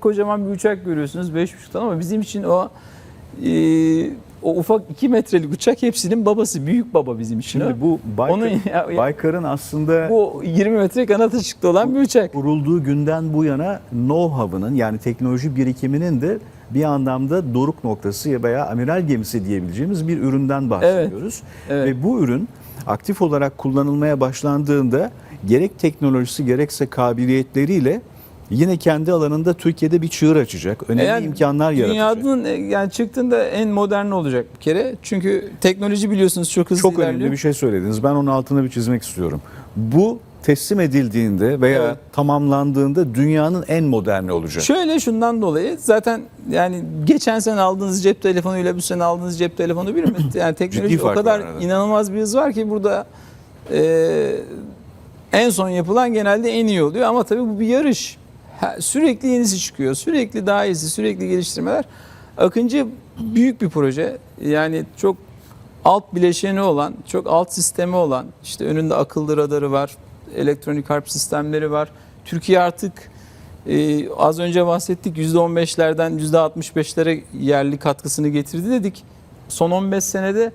kocaman bir uçak görüyorsunuz 5,5 ton ama bizim için o e, o ufak 2 metrelik uçak hepsinin babası büyük baba bizim için. o. Şimdi bu Baykar, Onun ya- Baykar'ın aslında bu 20 metre kanat açıkta olan bir uçak. kurulduğu günden bu yana know-how'ının yani teknoloji birikiminin de bir anlamda doruk noktası veya amiral gemisi diyebileceğimiz bir üründen bahsediyoruz. Evet. Ve bu ürün aktif olarak kullanılmaya başlandığında gerek teknolojisi gerekse kabiliyetleriyle yine kendi alanında Türkiye'de bir çığır açacak. Önemli Yani imkanlar yaratacak. Dünyanın e, yani çıktığında en modern olacak bir kere. Çünkü teknoloji biliyorsunuz çok hızlı Çok ilerliyor. önemli bir şey söylediniz. Ben onun altını bir çizmek istiyorum. Bu teslim edildiğinde veya Evet. tamamlandığında dünyanın en moderni olacak. Şöyle şundan dolayı zaten yani geçen sene aldığınız cep telefonuyla bu sene aldığınız cep telefonu bir mi? Yani teknoloji o kadar arada. inanılmaz bir hız var ki burada e, en son yapılan genelde en iyi oluyor ama tabii bu bir yarış. Sürekli yenisi çıkıyor. Sürekli daha iyisi, sürekli geliştirmeler. Akıncı büyük bir proje. Yani çok alt bileşeni olan, çok alt sistemi olan, işte önünde akıllı radarı var, elektronik harp sistemleri var. Türkiye artık ee, az önce bahsettik %15'lerden %65'lere yerli katkısını getirdi dedik. Son 15 senede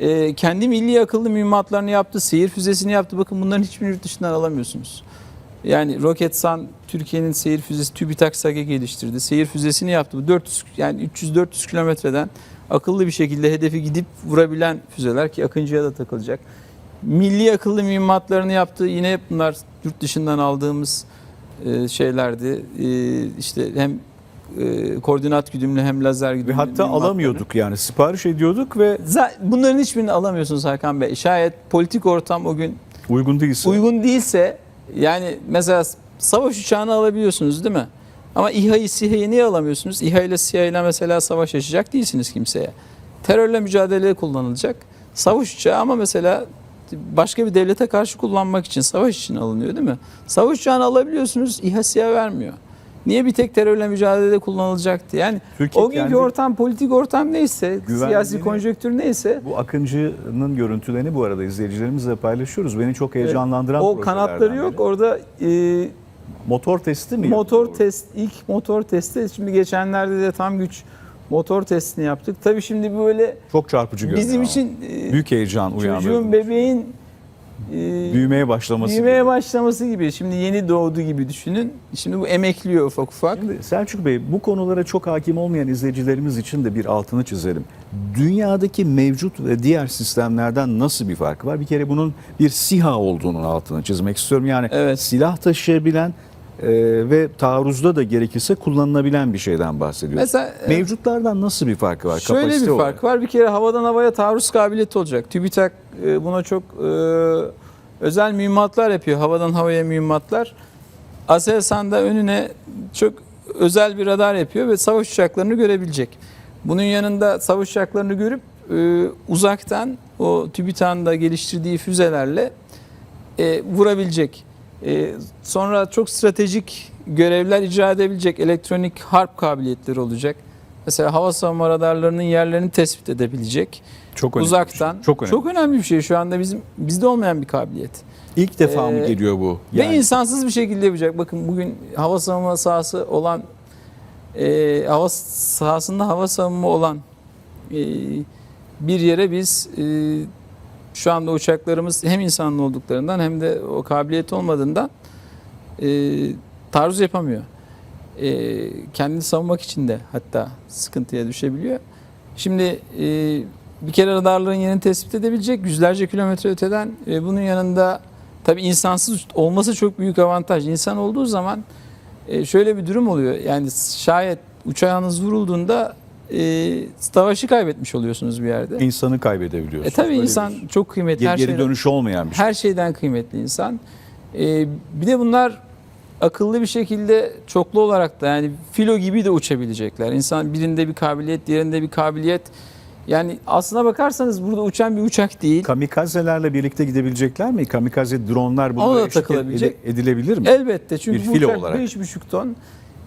e, kendi milli akıllı mühimmatlarını yaptı, seyir füzesini yaptı. Bakın bunların hiçbirini yurt dışından alamıyorsunuz. Yani Roketsan Türkiye'nin seyir füzesi TÜBİTAK SAGE geliştirdi. Seyir füzesini yaptı. Bu 400 yani 300-400 kilometreden akıllı bir şekilde hedefi gidip vurabilen füzeler ki Akıncı'ya da takılacak. Milli akıllı mühimmatlarını yaptı. Yine bunlar yurt dışından aldığımız e, şeylerdi. E, işte hem e, koordinat güdümlü hem lazer güdümlü. Ve hatta alamıyorduk yani sipariş ediyorduk ve Bunların hiçbirini alamıyorsunuz Hakan Bey. Şayet politik ortam o gün uygun değilse. uygun değilse yani mesela savaş uçağını alabiliyorsunuz değil mi? Ama İHA'yı SİHA'yı niye alamıyorsunuz? İHA ile SİHA ile mesela savaş açacak değilsiniz kimseye. Terörle mücadeleye kullanılacak. Savaş uçağı ama mesela başka bir devlete karşı kullanmak için savaş için alınıyor değil mi? Savaş uçağını alabiliyorsunuz İHA SİHA vermiyor. Niye bir tek terörle mücadelede kullanılacaktı? Yani Türkiye o günkü kendi- ortam, politik ortam neyse, siyasi konjonktür neyse Bu Akıncı'nın görüntülerini bu arada izleyicilerimizle paylaşıyoruz. Beni çok heyecanlandıran o projelerden kanatları yok. biri. Orada e, Motor testi mi? Motor yapıldı test ilk motor testi şimdi geçenlerde de tam güç motor testini yaptık. Tabii şimdi böyle? Çok çarpıcı görünüyor. bizim ama. için e, büyük heyecan uyandırdı. çocuğun bebeğin e, Büyümeye başlaması. büyümeye gibi. başlaması gibi. Şimdi yeni doğdu gibi düşünün. Şimdi bu emekliyor ufak ufak. Şimdi Selçuk Bey bu konulara çok hakim olmayan izleyicilerimiz için de bir altını çizelim. Dünyadaki mevcut ve diğer sistemlerden nasıl bir farkı var? Bir kere bunun bir SİHA olduğunun altını çizmek istiyorum. Yani Evet. silah taşıyabilen e, ve taarruzda da gerekirse kullanılabilen bir şeyden bahsediyoruz. Mesela e, Mevcutlardan nasıl bir farkı var? Şöyle kapasite bir olarak? fark var. Bir kere havadan havaya taarruz kabiliyeti olacak. TÜBİTAK e, buna çok e, özel mühimmatlar yapıyor. Havadan havaya mühimmatlar. Aselsan'da önüne çok özel bir radar yapıyor ve savaş uçaklarını görebilecek. Bunun yanında savaş uçaklarını görüp e, uzaktan o TÜBİTAK'ın geliştirdiği füzelerle e, vurabilecek. E, sonra çok stratejik görevler icra edebilecek elektronik harp kabiliyetleri olacak. Mesela hava savunma radarlarının yerlerini tespit edebilecek. Çok önemli Uzaktan. bir şey. Çok önemli. bir şey. Şu anda bizim bizde olmayan bir kabiliyet. İlk defa mı Ee, geliyor bu? Ve insansız bir şekilde yapacak. Bakın bugün hava savunma sahası olan e, hava sahasında hava savunma olan e, bir yere biz e, şu anda uçaklarımız hem insanlı olduklarından hem de o kabiliyet olmadığından e, taarruz yapamıyor. E, kendini savunmak için de hatta sıkıntıya düşebiliyor. Şimdi e, bir kere radarların yerini tespit edebilecek yüzlerce kilometre öteden e, bunun yanında tabii insansız olması çok büyük avantaj. İnsan olduğu zaman e, şöyle bir durum oluyor. Yani şayet uçağınız vurulduğunda e, savaşı kaybetmiş oluyorsunuz bir yerde. İnsanı E kaybedebiliyorsunuz. tabii Böyle insan bir- çok kıymetli. geri, her geri şeyden, dönüşü olmayan bir şey. her şeyden kıymetli insan. E, bir de bunlar akıllı bir şekilde çoklu olarak da yani filo gibi de uçabilecekler. İnsan birinde bir kabiliyet, diğerinde bir kabiliyet. Yani aslına bakarsanız burada uçan bir uçak değil. Kamikazelerle birlikte gidebilecekler mi? Kamikaze dronlar bunlara eşlik takılabilecek. ed- edilebilir mi? Elbette çünkü Bir bu filo uçak olarak. 5,5 ton.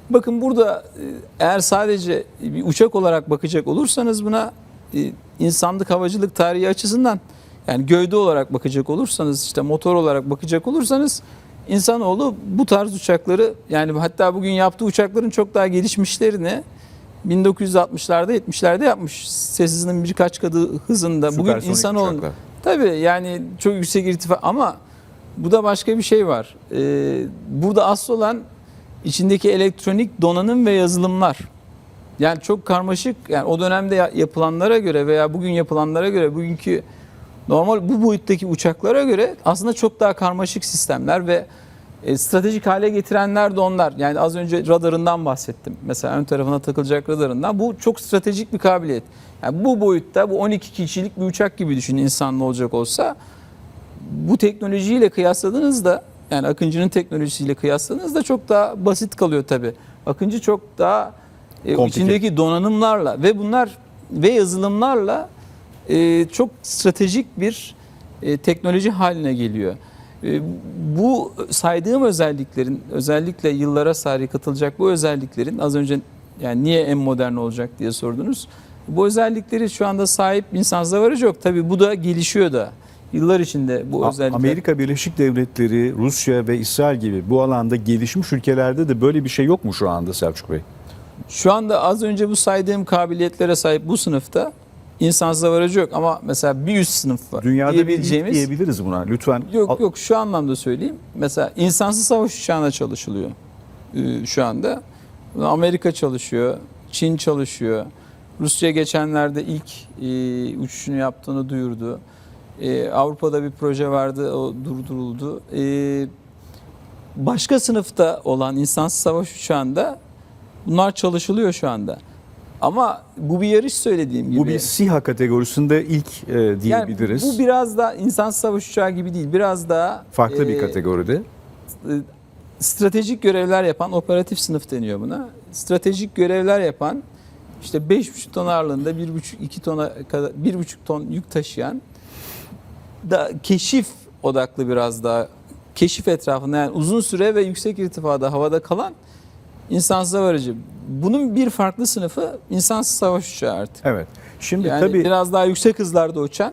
Bakın burada e, eğer sadece bir uçak olarak bakacak olursanız buna e, insanlık havacılık tarihi açısından yani gövde olarak bakacak olursanız işte motor olarak bakacak olursanız insanoğlu bu tarz uçakları yani hatta bugün yaptığı uçakların çok daha gelişmişlerini 1960'larda 70'lerde yapmış. Ses hızının birkaç katı hızında. bugün Süpersonik insanoğlu uçaklar. tabii yani çok yüksek irtifa ama bu da başka bir şey var. Ee, burada asıl olan içindeki elektronik donanım ve yazılımlar. Yani çok karmaşık yani o dönemde ya- yapılanlara göre veya bugün yapılanlara göre bugünkü normal bu boyuttaki uçaklara göre aslında çok daha karmaşık sistemler ve e, stratejik hale getirenler de onlar. Yani az önce radarından bahsettim. Mesela ön tarafına takılacak radarından. Bu çok stratejik bir kabiliyet. Yani bu boyutta bu 12 kişilik bir uçak gibi düşünün insanlı olacak olsa bu teknolojiyle kıyasladığınızda yani Akıncı'nın teknolojisiyle kıyasladığınızda çok daha basit kalıyor tabii. Akıncı çok daha e, içindeki donanımlarla ve bunlar ve yazılımlarla e, çok stratejik bir e, teknoloji haline geliyor. E, bu saydığım özelliklerin özellikle yıllara sari katılacak bu özelliklerin az önce yani niye en modern olacak diye sordunuz. Bu özellikleri şu anda sahip insan varıcı yok. Tabii bu da gelişiyor da. Yıllar içinde bu özellikler. Amerika Birleşik Devletleri, Rusya ve İsrail gibi bu alanda gelişmiş ülkelerde de böyle bir şey yok mu şu anda Selçuk Bey? Şu anda az önce bu saydığım kabiliyetlere sahip bu sınıfta insansız hava aracı yok ama mesela bir üst sınıf var. Dünyada bir diyebileceğimiz. diyebiliriz buna. Lütfen. Yok yok şu anlamda söyleyeyim. Mesela insansız savaş uçağına çalışılıyor ee, şu anda. Amerika çalışıyor, Çin çalışıyor. Rusya geçenlerde ilk e, uçuşunu yaptığını duyurdu. E, Avrupa'da bir proje vardı, o durduruldu. E, başka sınıfta olan insansız savaş uçağında bunlar çalışılıyor şu anda. Ama bu bir yarış söylediğim gibi. Bu bir SİHA kategorisinde ilk e, diyebiliriz. Yani bu biraz daha insansız savaş uçağı gibi değil. Biraz daha Farklı bir e, kategoride. stratejik görevler yapan operatif sınıf deniyor buna. Stratejik görevler yapan işte 5,5 ton ağırlığında 1,5-2 tona kadar 1,5 ton yük taşıyan da keşif odaklı biraz daha keşif etrafında yani uzun süre ve yüksek irtifada havada kalan insansız aracı. Bunun bir farklı sınıfı insansız savaş uçağı artık. Evet. Şimdi Yani tabii biraz daha yüksek hızlarda uçan